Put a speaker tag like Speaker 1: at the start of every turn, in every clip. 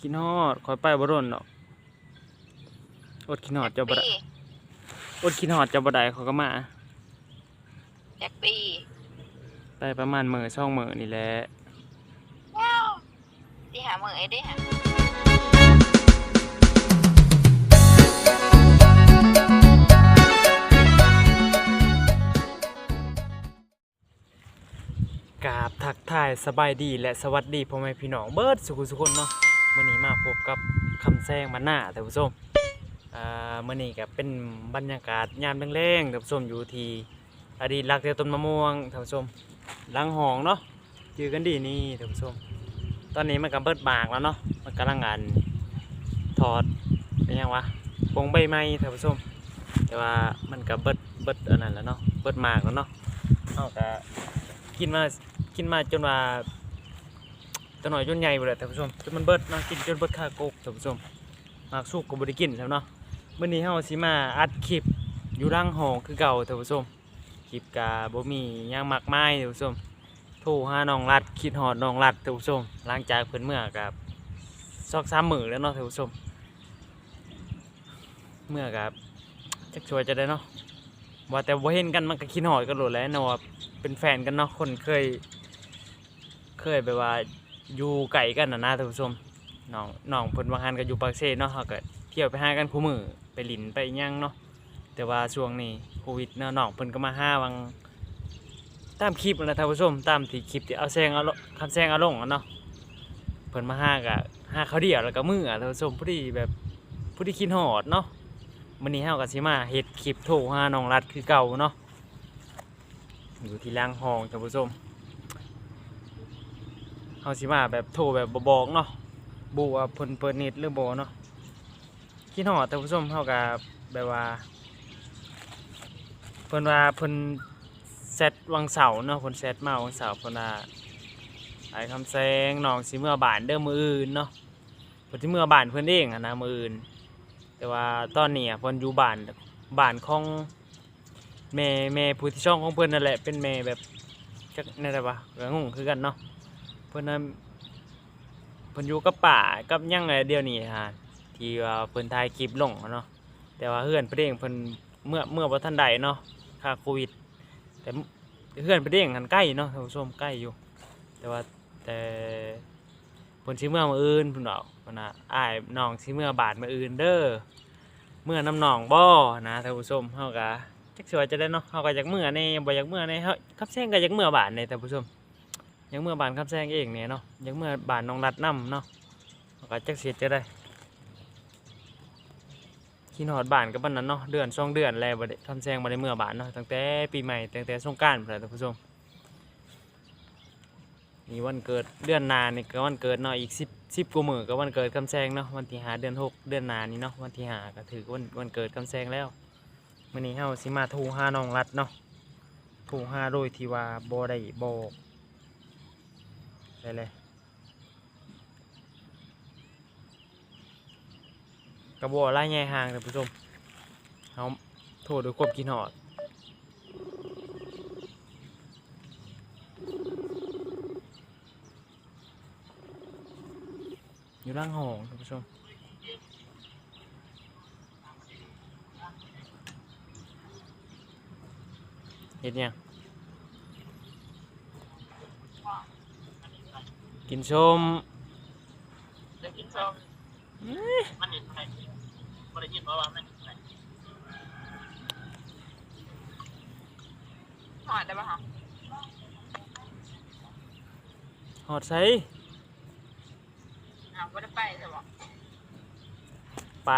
Speaker 1: กินฮอดคอยไปบ่โดนดอกอดกินฮอดเจ้าบ่ได้
Speaker 2: ปี
Speaker 1: อดกินฮอดเจ้าบ่ได้เขาก็มา
Speaker 2: แจ็คปี
Speaker 1: ไปประมาณมื้อสองมื้อนี่แหละ
Speaker 2: ว้าวที่หาเมือไอ้ได้หา
Speaker 1: กราบทักทายสบายดีและสวัสดีพ่อแม่พี่น้องเบิดสุขุสุคนเนาะ มื้อนี้มาพบกับคำแซงมาหน้าท่านผู้ชมอ่ามื้อนี้ก็เป็นบรรยากาศยามแรงๆท่านผู้ชมอยู่ที่อดีตรักเดียวต้นมะม่วงท่านผู้ชมหลังหองเนาะจือกันดีนี่ท่านผู้ชม ตอนนี้มันก็เบิดบากแล้วเนาะมันกำลังงานถอดเป็นยังวะปงใบไม้ท่านผู้ชม แต่ว่ามันก็เบิดเบิดอันนั้นแล้วเนาะเบิดหมากแล้วเนาะเอาก็กินมากินมาจนว่า ตัวหน่อยจนใหญ่ไปเลยท่านผู้ชมจนมันเบิดเนาะกินจนเบิดค่าโกกท่านผู้ชมหมากสุกก็บ่ได้กินแล้วเนาะเมื้อนี้เฮาสิมาอัดคลิปอยู่ร่างหอคือเก่าท่านผู้ชมคลิปกะบ่มีหยังมากไมายท่านผู้ชมโทรหาน้องรัดคิดฮอดน้องรัดท่านผู้ชมหลังจากเพิ่นเมื่อกับซอก3มื้อแล้วเนาะท่านผู้ชม เมื่อกับจักช่วยจะได้เนาะว่าแต่ว่าเห็นกันมันก็คิดหอยกันโหลดแล้วเนาะเป็นแฟนกันเนาะคนเคย เคยแบบว่า อยู่ไกลกันนะนะท่านผู้ชมน้องน้องเพิ่นบางฮันก็อยู่ปากเซเนาะเขาก็เที่ยวไปหากันคู่มือไปหลินไปหยังเนาะแต่ว่าช่วงนี้โควิดเนาะน้องเพิ่นก็มาห้าบางตามคลิปนะท่านผู้ชมตามที่คลิปที่เอาแซงเอาลงคำแซงเอาลงอะเนาะเพิ่นมาห้ากะห้าเขาเดียวแล้วก็มืออะท่านผู้ชมผู้ที่แบบผู้ที่คิดหอดเนาะมื้อนี้เฮาก็สิมาเฮ็ดคลิปโทรหาน้องรัดคือเก่าเนาะอยู่ที่ล่างห้องท่านผู้ชม เฮาสิมาแบบโทรแบบบบอกเนาะบ่ว่าเพิ่นเปิดเน็ตหรือบ่เนาะคิดฮอดท่านผู้ชมเฮาก็แบบว่าเพิ่นว่าเพิ่นเซตวังเสาเนาะเพิ่นเซตมาวังเสาเพิ่นว่าไอ้คำแซงน้องสิเมื่อบานเด้อมืออื่นเนาะเพิ่นสิเมื่อบานเพิ่นเองอะนะมืออื่น แต่ว่าตอนนี้อะเพิ่นอยู่บ้านบ้านของแม่แม่ผู้ที่ช่องของเพิ่นนั่นแหละเป็นแม่แบบจักนั่นแหละวะก็งงคือกันเนาะ พิ่นนั้นเพิ่นอยู่กับป่ากับหยังไงเดียวนี้ฮะที่ว่าเพิ่นถ่ายคลิปลงเนาะแต่ว่าเฮือนเพิ่นเองเพิ่นเมื่อเมื่อบ่ทันใดเนาะค่าโควิด แต่เฮือนเพิ่นเองหันใกล้เนาะท่านผู้ชมใกล้อยู่ แต่ว่าแต่เพิ่นสิเมื่อมื้ออื่นเพิ่นบอกเพิ่นน่ะอ้ายน้องสิเมื่อบาดมื้ออื่นเด้อเมื่อน้ำหนองบ่นะท่านผู้ชมเฮาก็จักสิว่าจะได้เนาะเฮาก็อยากเมื่อในบ่อยากเมื่อในเฮาคับแซงก็อยากเมื่อบานในท่านผู้ชม ยากเมื่อบานคับแซงเองเนี่ยเนาะยากเมื่อบานน้องรัดน้ำเนาะก็จักสิจะได้กินฮอดบานกับบ้านนั้นเนาะเดือนสองเดือนแล้วบ่ได้คำแซงบ่ได้เมื่อบานเนาะตั้งแต่ปีใหม่ตั้งแต่สงกานต์พุ่นแหละท่านผู้ชมนี่วันเกิดเดือนนานี่ก็วันเกิดเนาะอีก10 10กว่ามือก็วันเกิดคำแซงเนาะวันที่ห้าเดือนหกเดือนนานี้เนาะวันที่ห้าก็ถือวันวันเกิดคำแซงแล้วมื้อนี้เฮาสิมาทรหาน้องรัดเนาะทรหาโดยที่ว่าบ่ได้บอก ได้เลย กระบอกไล่แง่ห่างท่านผู้ชมเฮาโทรด้วยความคิดฮอดอยู่ล่างหองท่านผู้ชมเห็นยัง กินชม
Speaker 2: เดี๋ยวกินส้ม
Speaker 3: มันเห็นไหมบ่ได้ยินเพราะว่ามันเห็นไหม
Speaker 2: หอดได้ปะคะ
Speaker 1: หอดใส่
Speaker 2: อ้าวบ่ได้ไปใช่ปะ
Speaker 1: ไป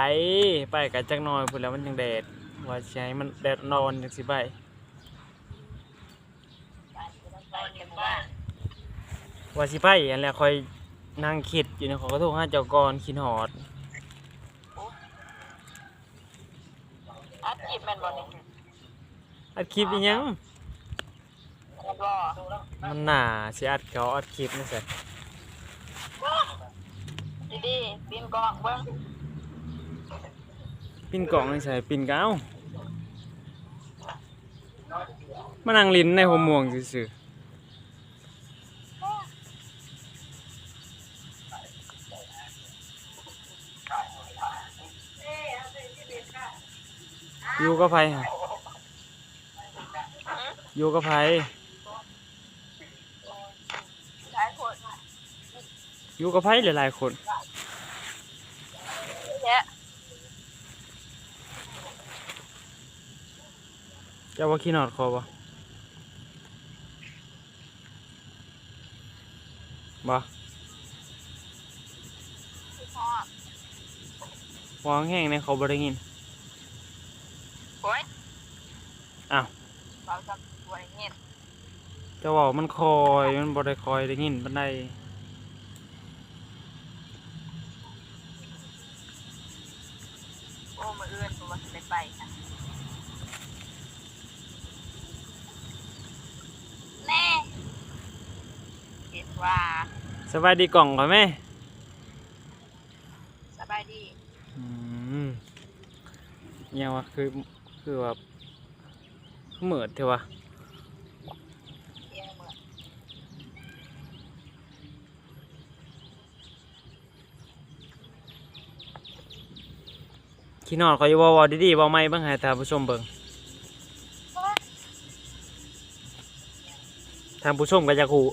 Speaker 1: ไปกันจักหน่อยพูดแล้วมันยังแดดว่าสิใช้มันแดดนอนจังสิไป
Speaker 2: ไปเรียนบ้าน
Speaker 1: ว่าสิไปอันแหละคอยนั่งคิดอยู่ในของกระทู้ห้าเจ้ากรคิดหอด
Speaker 2: อัดคลิปแม่นบ่นี่
Speaker 1: อัดคลิปอีหยัง
Speaker 2: แล้วก็
Speaker 1: มันหนาสิอัดเขาอัดคลิปนี่สิ
Speaker 2: ดีๆบินกล้องเบิ่ง
Speaker 1: ปินกล่องนี่ใส่ปินกาวมานั่งลิ้นในหัวม่วงซื่อ
Speaker 2: แอ
Speaker 1: ยู่กับไผฮะอยู่กับไผ
Speaker 2: หลายคน
Speaker 1: อยู่กับไผหลายๆคน
Speaker 2: เยอะ
Speaker 1: เจ้าว่าขี้นอดคอบ่บ่
Speaker 2: ที่พ่อ
Speaker 1: วางแห้งในเขาบ่ได้ยิน
Speaker 2: โอ้ย
Speaker 1: อ้าว
Speaker 2: เราจะป่วยเงี้ย
Speaker 1: เจะเว่ามันคอยมันบ่ได้คอยได้ยินปานใด
Speaker 2: โอ้มืออื่นตัวมันได้ไปค่ะแน่คิดว่า
Speaker 1: สบายดีกล่องข่อยแม่
Speaker 2: สบายดี
Speaker 1: อืมเนี่ยว่าคือคือว่า เหมือดเถอะวะขี้นอดข่อยอยู่บ่เว้าดีๆว้าไม่บิ่งให้ท่านผู้ชมเบิ่งท่านผู้ชมก็อยากฮู้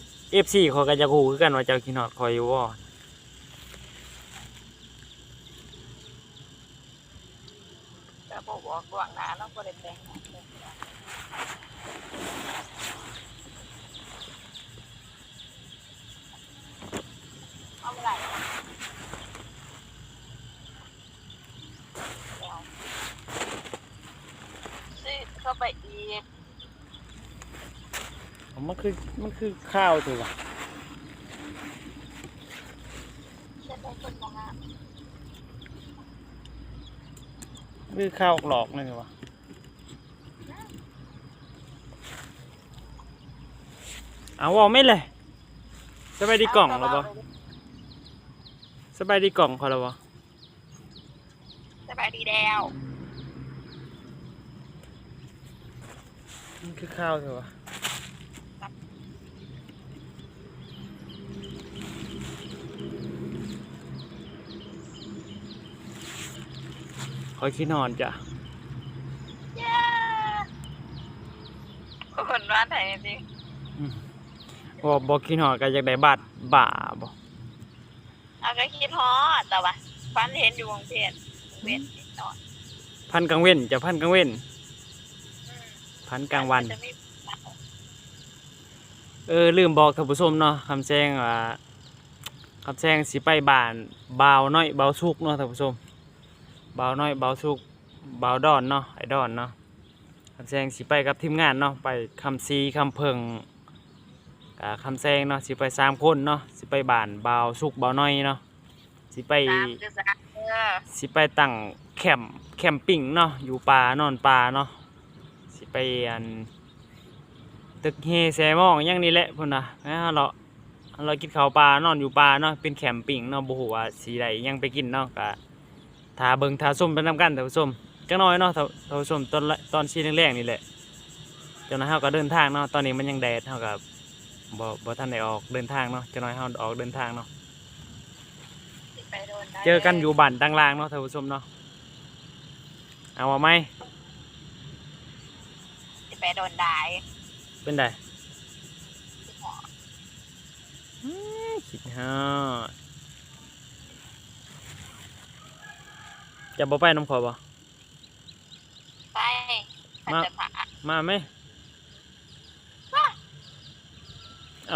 Speaker 1: FC เขาก็อยากฮู้คือกันว่าเจ้าขี้นอดข่อยอยู่บ่
Speaker 2: จะบอกว่ากวางน้าแล้วก็ได้แต่งเอาไหลซื้อเข้าไปอีก
Speaker 1: มันคือมันคือข้าวถอะวะ
Speaker 2: จะได้คนมองอะ
Speaker 1: มันคือข้าวหลอกนั่นเถอะวะเอาเว้าไม่เลยสบายดีกล่องแล้วบ่สบายดีกล่องเขาแล้วบ่
Speaker 2: สบายดีแล้ว
Speaker 1: มันคือข้าวเถอะวะ คอยคิดนอนจ้ะ
Speaker 2: เย้คนร้านไหนจริง
Speaker 1: บอกบอกคิดนอนก็อยากได้บาทบ่าบ่
Speaker 2: เอาก็คิดฮอดแต่ว่าฟันเห็นอยู่วงเพียนเวียนนิดหน่อย
Speaker 1: พันกลางเว้นจะพันกลางเว้น
Speaker 2: อืม
Speaker 1: พันกลางวัน
Speaker 2: จะมี
Speaker 1: เออลืมบอกท่านผู้ชมเนาะคำแจ้งว่าคำแจ้งสิไปบ้านบ่าวน้อยบ่าวสุกเนาะท่านผู้ชม บ่าวน้อยบ่าวสุกบ่าวดอนเนาะไอ้ดอนเนาะคำแจ้งสิไปกับทีมงานเนาะไปคำซีคำเพิงกับคำแจ้งเนาะสิไปสามคนเนาะสิไปบ้านบ่าวสุกบ่าวน้อยเนาะสิไป
Speaker 2: ตามคือสามเออ
Speaker 1: สิไปตั้งแคมป์แคมปิ้งเนาะอยู่ป่านอนป่าเนาะสิไปอันตึกเฮแซมองอย่างนี้แหละพุ่นน่ะนะเราเรากินข้าวปลานอนอยู่ป่าเนาะเป็นแคมปิ้งเนาะบ่ฮู้ว่าสิได้หยังไปกินเนาะก็ ถ้าเบิ่งถ้าส้มไปนํกันท่านผู้ชมจักหน่อยเนาะท่านท่านผู้ชมตอนละตอนชีแรกๆนี่แหละจังนั้นเฮาก็เดินทางเนาะตอนนี้มันยังแดดเฮาก็บ่บ่ทันได้ออกเดินทางเนาะจักหน่อยเฮาออกเดินทางเนาะ
Speaker 2: สิไปโดนได้
Speaker 1: เจอกันอยู่บ้านต่างลางเนาะท่านผู้ชมเนาะเอาว่าไหม
Speaker 2: สิไปโดนได้
Speaker 1: เป็นได
Speaker 2: สิหมอ
Speaker 1: คิดฮอด จะบ่ไปน้ำขอบ่
Speaker 2: ไปอาจ
Speaker 1: มา
Speaker 2: จะผ่า
Speaker 1: มาไหม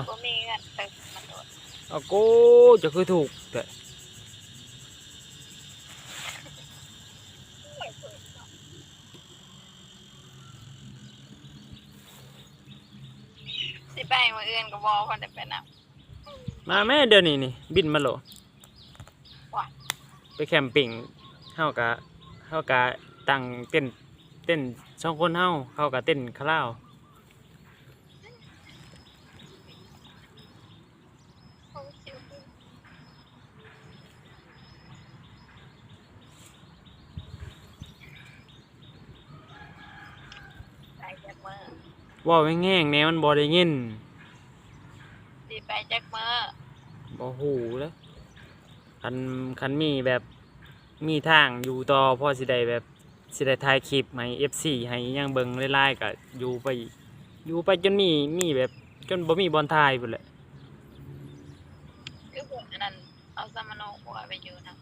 Speaker 2: ก็มีเงินตึกมันโดน
Speaker 1: เอาโกูจะคือถูกแต่
Speaker 2: สิไปมืออื่นก็บอกคนจะเป็นอะ
Speaker 1: มาแม่เดี๋ยวนี้นี่ บินมาโหล
Speaker 2: ว่ะ
Speaker 1: ไปแคมปิ้ง เฮากะเฮากะตั้งเต้นเต้นสองคนเฮาเขากะเต้นคลาว
Speaker 2: เขาชิวไปจากมือ
Speaker 1: เว่าแง่งๆแนวมันบ่ได้ยิน
Speaker 2: สิไปจากมือ
Speaker 1: บ่ฮู้แล้วคันคันมีแบบ มีทางอยู่ต่อพอสิได้แบบสิได้ถ่ายคลิปให้ FC ให้อิหยังเบิ่งไล่ๆก็อยู่ไปอีกอยู่ไปจนมีมีแบบจนบ่มีบอลถ่ายพุ่นแหละ
Speaker 2: คือพวกอันนั้นเอาสมโนพวกไปอยู่นะ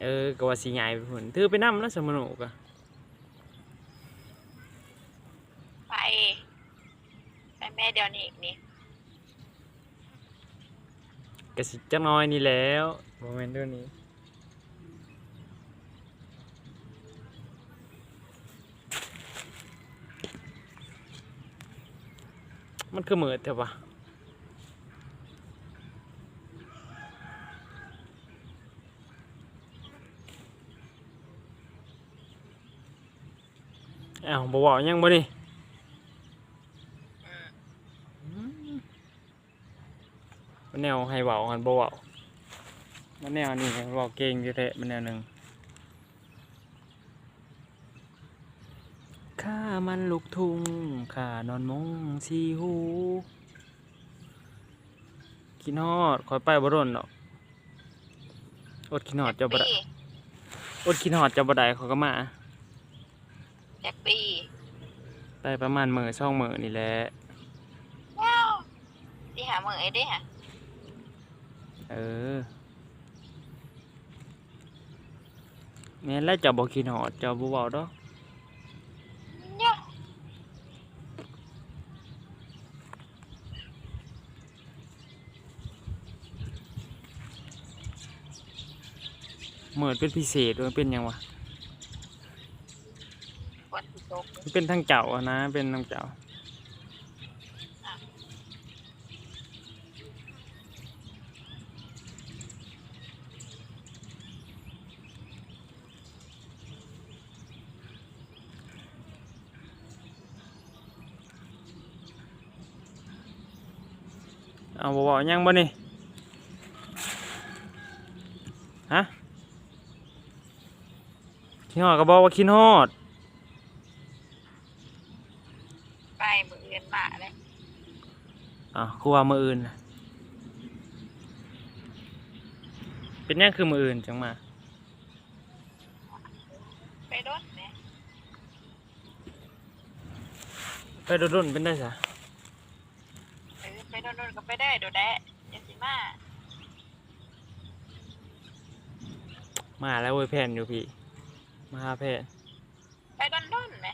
Speaker 1: เออก็ว่าสิย้ายไปพุ่นถือไปนำแล้วสมโนก็
Speaker 2: ไปไปแม่เดียวนี่อีกนี่
Speaker 1: ก็สิจักหน้อยนี่แหล้วบ่แม่นเดี๋ยวนี้ มันคือมืดแต่ว่าอ้าวบ่เว้าหยังบ่นี่
Speaker 2: อืม
Speaker 1: มันแนวให้เบาหันบ่เบามันแนวนี้เบาเก่งอยู่แท้มันแนวหนึ่ง ข้ามันลูกทุ่งข้านอนมงสีหูกินฮอดคอยไปบ่ร่นดอกอดกินฮอดเจ้าบ่ได้
Speaker 2: ปี
Speaker 1: อดกินฮอดเจ้าบ่ได้เขาก็มา
Speaker 2: แจ็คปี
Speaker 1: ไปประมาณมื้อช่องมื้อนี่แหละ
Speaker 2: ว้าวที่หาเมือไอ้เด้ฮะ
Speaker 1: เออแม่นแล้วเจ้าบ่กินฮอดเจ้าบ่เว้าดอก
Speaker 2: เนี่ย
Speaker 1: เหมือนเป็นพิเศษด้วยเป็นหยังวะ
Speaker 2: คนที่ตก
Speaker 1: มันเป็นทางเจ้าอะนะ เป็นทางเจ้าเอาบ่บอกยังบ่นี่ ฮะ ขี้ฮอดก็บอกว่าขี้ฮอด
Speaker 2: ไปมือเงินมาเลย
Speaker 1: อะคือว่ามืออื่นน่ะเป็นหยังคือมืออื่นจังมา
Speaker 2: ไปรถเนี่ย
Speaker 1: ไปรุ่นๆเป็นได้สะ
Speaker 2: เออไปโดนๆก็ไปได้ดูได้เดี๋ยวสิมา
Speaker 1: มาแล้วเว้ยแผ่นอยู่พี่ มาหาแผ่น
Speaker 2: ไปโดนๆไหม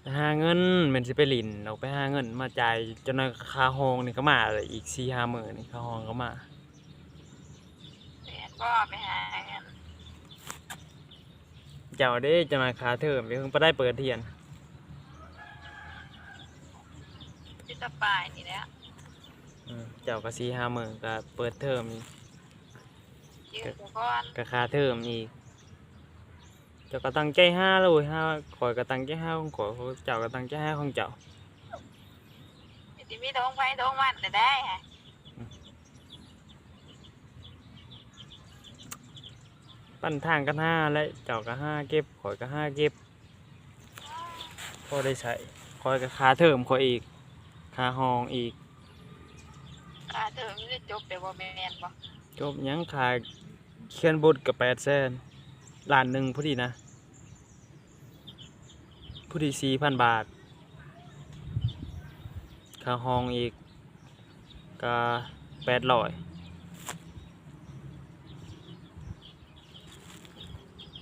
Speaker 1: ไปหาเงินแมันสิไปหลินออกไปหาเงินมาจ่ายจนนคาห้องนี่ก็มาเลยอีกสี่ห้าหมื่นนี่คาห้องก็มา
Speaker 2: เรียนก็ไปหาเงิน
Speaker 1: เจ้าเด้จะมาคาเทอมเดี๋ยวเพิ่งไปได้เปิดเทียน
Speaker 2: ที่ตะปายนี่แหละ
Speaker 1: อืมเจ้าก็สี่ห้าหมื่นก็เปิดเทอม อีก
Speaker 2: ยืนก่อน
Speaker 1: ก็คาเทอมอีกเจ้าก็ตั้งใจห้าเลยห้าข่อยก็ตั้งใจห้าของข่อยเจ้าก็ตั้งใจห้าของเจ้า
Speaker 2: สิมีท้องไฟท้องมันได้ได้ฮะ
Speaker 1: ปั้นทางกันห้าและเจ้าก็ห้าเก็บข่อยก็ห้าเก็บพอได้ใช้ข่อยก็คาเทอมข่อยอีกคาห้องอีก
Speaker 2: ค่าเทอมไม่ได้จบเดี๋ยวบ่แม่นบ่
Speaker 1: จบหยังขาย เขียนบทกับแปดแสนล้านหนึ่งพอดีนะพอดีสี่พันบาทค่าห้องอีกก็แปดร้อย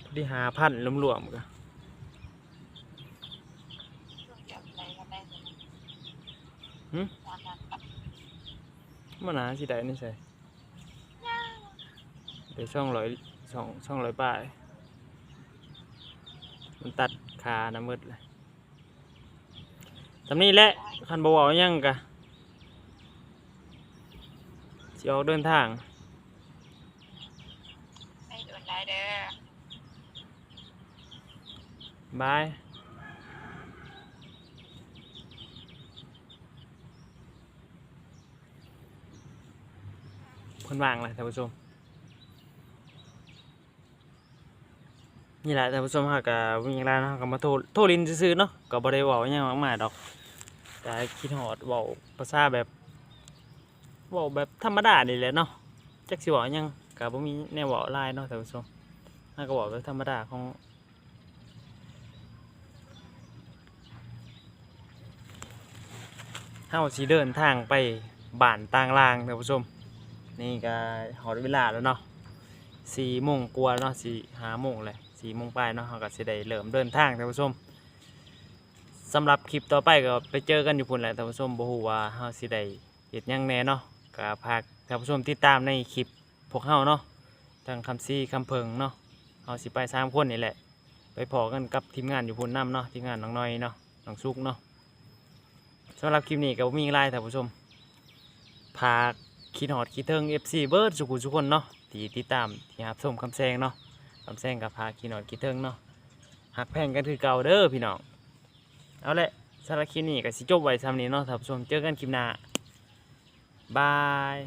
Speaker 1: พอดีหาพันรวมๆกัน
Speaker 2: จบอะไรก็ได้ตามนั้น
Speaker 1: มันหาสิได้นี่ใช่ เดี๋ยวช่องร้อยสองช่องร้อยป้าย มันตัดขาน้ำมืดเลยตำนี้แหละคันบเวาหยังกะสิออกเดินทาง
Speaker 2: ไม่โดนได้เด้อบา
Speaker 1: ยเพิ่นว่างเลยท่านผู้ชม นี่แหละท่านผู้ชมฮะก็มีอย่างไรเนะก็มาโทรโทรลินซื่อเนาะก็บ่ได้เว้าหยังมากมายดอกแต่คิดฮอดเว้าภาษาแบบเว้าแบบธรรมดานี่แหละเนาะจักสิเว้ายังก็บ่มีแนวเว้าลายเนาะท่านผู้ชมถ้าก็บอกแบบธรรมดาของเฮาสิเดินทางไปบ้านต่างลางท่านผู้ชม นี่ก็ฮอดเวลาแล้วเนาะสี่โมงกว่าเนาะสี่ห้าโมงเลย สี่โมงปลายเนาะเราก็สิได้เริ่มเดินทางท่านผู้ชมสำหรับคลิปต่อไปก็ไปเจอกันอยู่พุ่นแหละท่านผู้ชมบ่ฮู้ว่าเฮาสิได้เฮ็ดหยังแน่เนาะก็พากท่านผู้ชมติดตามในคลิปพวกเฮาเนาะทางคำซี่คำเพิงเนาะเฮาสิไปสามคนนี่แหละ ไปพอกันกับทีมงานอยู่พุ่นนํเนาะทีมงานน้องน้อยเนาะน้องซุกเนาะสำหรับคลิปนี้ก็บ่มีหลายท่านผู้ชมพากคิดฮอดคิดถึง FC เบิร์ดสุขุทุกคนเนาะที่ติดตามที่รับชมคำแซงเนาะ คำแซงกับพาขี่นอดคิดถึงเนาะหักแพงกันคือเก่าเด้อพี่น้องเอาละสารคลิปนี้ก็สิจบไว้ซ้ำนี้เนาะท่านผู้ชมเจอกันคลิปหน้าบาย